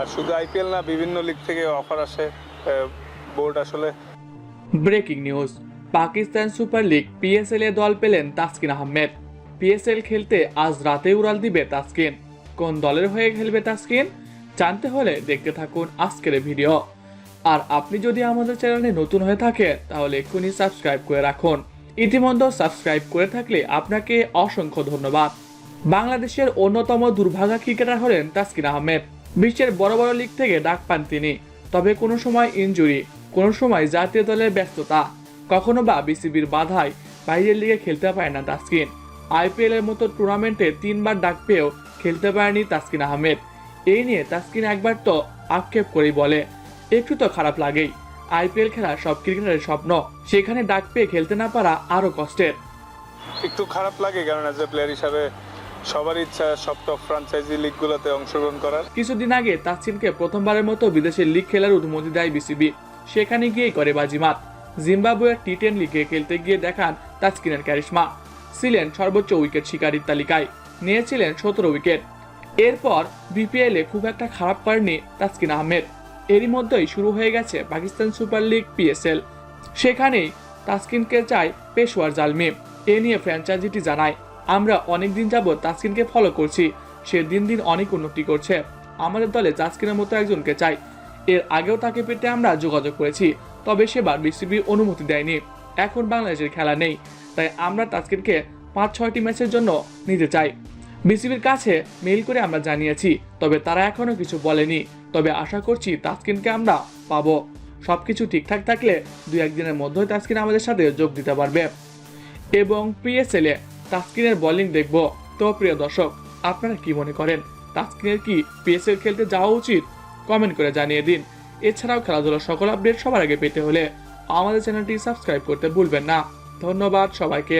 আর শুধু আইপিএল না, বিভিন্ন লিগ থেকে অফার আসে বোর্ড আসলে। Breaking news Pakistan super league PSL এ দল পেলেন তাসকিন আহমেদ। পিএসএল খেলতে আজ রাতে উড়াল দিবে তাসকিন। কোন দলের হয়ে খেলবে তাসকিন? জানতে হলে দেখতে থাকুন আজকের ভিডিও। আর আপনি যদি আমাদের চ্যানেলে নতুন হয়ে থাকেন, তাহলে এক্ষুনি সাবস্ক্রাইব করে রাখুন। ইতিমধ্যে সাবস্ক্রাইব করে থাকলে আপনাকে অসংখ্য ধন্যবাদ। বাংলাদেশের অন্যতম দুর্ভাগা ক্রিকেটার হলেন তাসকিন আহমেদ। বিশ্বের বড় বড় লিগ থেকে ডাক পান তিনি। তবে কোনো সময় ইনজুরি, কোনো সময় জাতীয় দলের ব্যস্ততা। কখনো বা বিসিবির বাধায় বাইরের লিগে খেলতে পারে না তাসকিন। আইপিএল এর মতো টুর্নামেন্টে তিনবার ডাক পেয়েও খেলতে পারেনি তাসকিন আহমেদ। এই নিয়ে তাসকিন একবার তো আক্ষেপ করেই বলে, একটু তো খারাপ লাগেই। আইপিএল খেলা সব ক্রিকেটারের স্বপ্ন, সেখানে ডাক পেয়ে খেলতে না পারা আরও কষ্টের। একটু খারাপ লাগে কারণ অ্যাজ এ প্লেয়ার হিসাবে সবার ইচ্ছা সব টপ ফ্রাঞ্চাইজি লিগগুলোতে অংশগ্রহণ করার। কিছুদিন আগে তাসকিনকে প্রথমবারের মতো বিদেশের লিগ খেলার অনুমতি দেয় বিসিবি। সেখানে গিয়েই করে বাজিমাত। জিম্বাবুয়ের টি টেন লিগে খেলতে গিয়ে দেখান তাসকিনের ক্যারিশমা। ছিলেন সর্বোচ্চ উইকেট শিকারীর তালিকায়। নিয়েছিলেন সতেরো উইকেট এরপর বিপিএল খুব একটা খারাপ করেনি তাসকিন আহমেদ। এরই মধ্যেই শুরু হয়ে গেছে পাকিস্তান সুপার লিগ পিএসএল সেখানেই তাসকিনকে চায় পেশোয়ার জালমি। এ নিয়ে ফ্র্যাঞ্চাইজিটি জানায়। আমরা অনেক দিন যাবৎ তাসকিনকে ফলো করছি। সে দিন দিন অনেক উন্নতি করছে। আমাদের দলে তাসকিনের মতো একজনকে চাই। এর আগেও তাকে পেতে আমরা যোগাযোগ করেছি, তবে সেবার বিসিবি অনুমতি দেয়নি। এখন বাংলাদেশের খেলা নেই, তাই আমরা তাসকিনকে পাঁচ ছয়টি ম্যাচের জন্য নিতে চাই। বিসিবির কাছে মেইল করে আমরা জানিয়েছি, তবে তারা এখনও কিছু বলেনি। তবে আশা করছি তাসকিনকে আমরা পাবো। সবকিছু ঠিকঠাক থাকলে দু একদিনের মধ্যেই তাসকিন আমাদের সাথে যোগ দিতে পারবে। এবং পিএসএল তাসকিনের বোলিং দেখব। তো প্রিয় দর্শক, আপনারা কি মনে করেন, তাস্কিনের কি পিএসএল খেলতে যাওয়া উচিত? কমেন্ট করে জানিয়ে দিন। এছাড়াও খেলাধুলার সকল আপডেট সবার আগে পেতে হলে আমাদের চ্যানেলটি সাবস্ক্রাইব করতে ভুলবেন না। ধন্যবাদ সবাইকে।